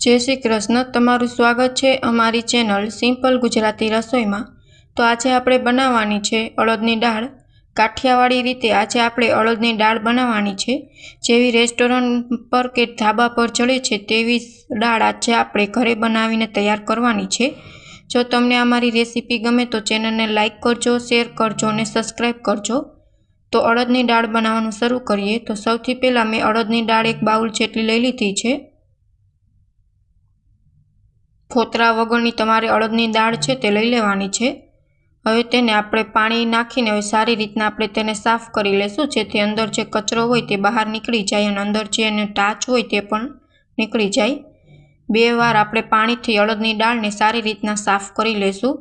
જય શ્રી કૃષ્ણ, તમારું સ્વાગત છે અમારી ચેનલ સિમ્પલ ગુજરાતી રસોઈમાં. તો આજે આપણે બનાવવાની છે અડદની દાળ. કાઠિયાવાડી રીતે આજે આપણે અડદની દાળ બનાવવાની છે. જેવી રેસ્ટોરન્ટ પર કે ધાબા પર ચડે છે તેવી દાળ આજે આપણે ઘરે બનાવીને તૈયાર કરવાની છે. જો તમને અમારી રેસીપી ગમે તો ચેનલને લાઇક કરજો, શેર કરજો અને સબસ્ક્રાઈબ કરજો. તો અડદની દાળ બનાવવાનું શરૂ કરીએ. તો સૌથી પહેલાં મેં અડદની દાળ એક બાઉલ જેટલી લઈ લીધી છે. ફોતરા વગરની તમારે અડદની દાળ છે તે લઈ લેવાની છે. હવે તેને આપણે પાણી નાખીને હવે સારી રીતના આપણે તેને સાફ કરી લેશું. જેથી અંદર જે કચરો હોય તે બહાર નીકળી જાય અને અંદર જે એને ટાચ હોય તે પણ નીકળી જાય. બે વાર આપણે પાણીથી અડદની દાળને સારી રીતના સાફ કરી લેશું.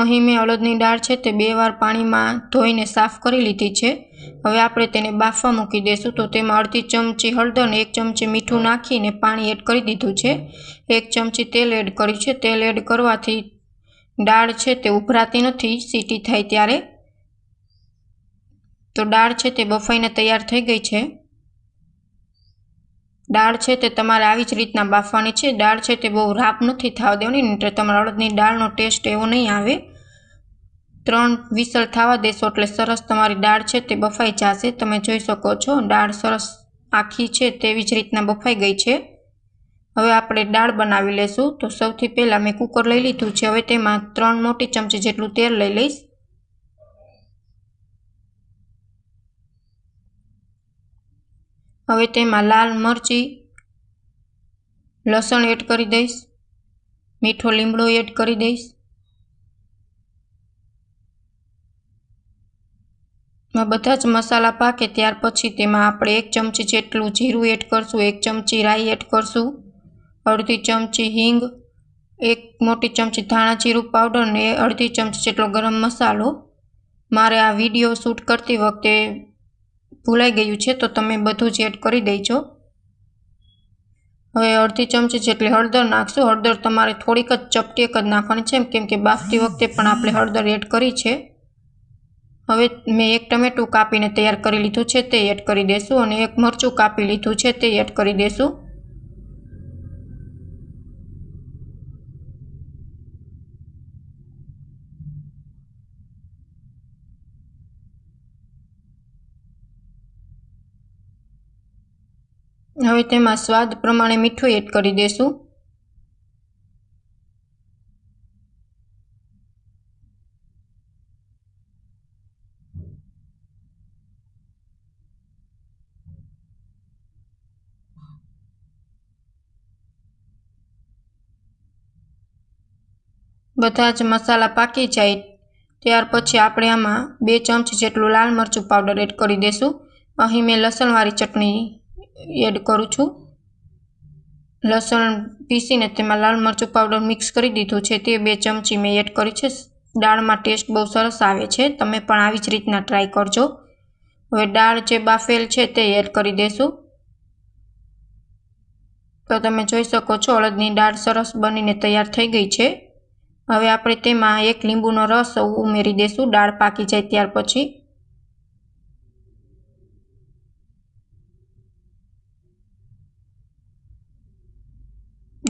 અહીં મેં અડદની દાળ છે તે બે વાર પાણીમાં ધોઈને સાફ કરી લીધી છે. હવે આપણે તેને બાફવા મૂકી દઈશું તો તેમાં અડધી ચમચી હળદર એક ચમચી મીઠું નાખીને પાણી એડ કરી દીધું છે. એક ચમચી તેલ એડ કર્યું છે. તેલ એડ કરવાથી દાળ છે તે ઉભરાતી નથી, સીટી થાય ત્યારે. તો દાળ છે તે બફાઈને તૈયાર થઈ ગઈ છે. દાળ છે તે તમારે આવી જ રીતના બાફવાની છે. દાળ છે તે બહુ રાપ નથી થવા દેવાની નહીં તમારા અડદની દાળનો ટેસ્ટ એવો નહીં આવે. ત્રણ વિસલ થવા દેશો એટલે સરસ તમારી દાળ છે તે બફાઈ જશે. તમે જોઈ શકો છો, દાળ સરસ આખી છે તેવી જ રીતના બફાઈ ગઈ છે. હવે આપણે દાળ બનાવી લઈશું તો સૌથી પહેલાં મેં કુકર લઈ લીધું છે. હવે તેમાં ત્રણ મોટી ચમચી જેટલું તેલ લઈ લઈશ. હવે તેમાં લાલ મરચી, લસણ એડ કરી દઈશ, મીઠો લીમડો એડ કરી દઈશ. બધા જ મસાલા પાકે ત્યાર પછી તેમાં આપણે એક ચમચી જેટલું જીરું એડ કરશું, એક ચમચી રાઈ એડ કરશું, અડધી ચમચી હિંગ, એક મોટી ચમચી ધાણા જીરું પાવડર ને અડધી ચમચી જેટલો ગરમ મસાલો. મારે આ વીડિયો શૂટ કરતી વખતે ભૂલાઈ ગયું છે, તો તમે બધું જ એડ કરી દેજો. હવે અડધી ચમચી જેટલી હળદર નાખશું. હળદર તમારે થોડીક જ ચપટી એક જ નાખવાની છે કેમ કે બાફતી વખતે પણ આપણે હળદર એડ કરી છે. હવે મેં એક ટમેટું કાપીને તૈયાર કરી લીધું છે, તે એડ કરી દેશું અને એક મરચું કાપી લીધું છે, તે એડ કરી દેશું. હવે તેમાં સ્વાદ પ્રમાણે મીઠું એડ કરી દેશું. બધા જ મસાલા પાકી જાય. ત્યાર પછી આપણે આમાં બે ચમચી જેટલું લાલ મરચું પાવડર એડ કરી દઈશું અહીં મેં લસણવાળી ચટણી એડ કરું છું. લસણ પીસીને તેમાં લાલ મરચું પાવડર મિક્સ કરી દીધું છે. તે બે ચમચી મેં એડ કરી છે. દાળમાં ટેસ્ટ બહુ સરસ આવે છે. તમે પણ આવી જ રીતના ટ્રાય કરજો. હવે દાળ જે બાફેલ છે તે એડ કરી દેશું. તો તમે જોઈ શકો છો, અડદની દાળ સરસ બનીને તૈયાર થઈ ગઈ છે. હવે આપણે તેમાં એક લીંબુનો રસ ઉમેરી દઈશું દાળ પાકી જાય ત્યાર પછી.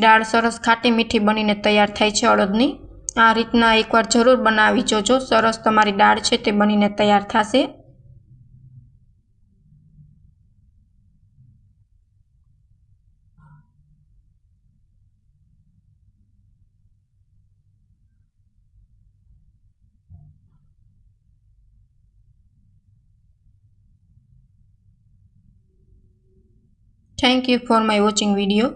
દાળ સરસ ખાટી મીઠી બનીને તૈયાર થાય છે અડદની. આ રીતના એકવાર જરૂર બનાવી જોજો. સરસ તમારી દાળ છે તે બનીને તૈયાર થશે. Thank you for my watching video.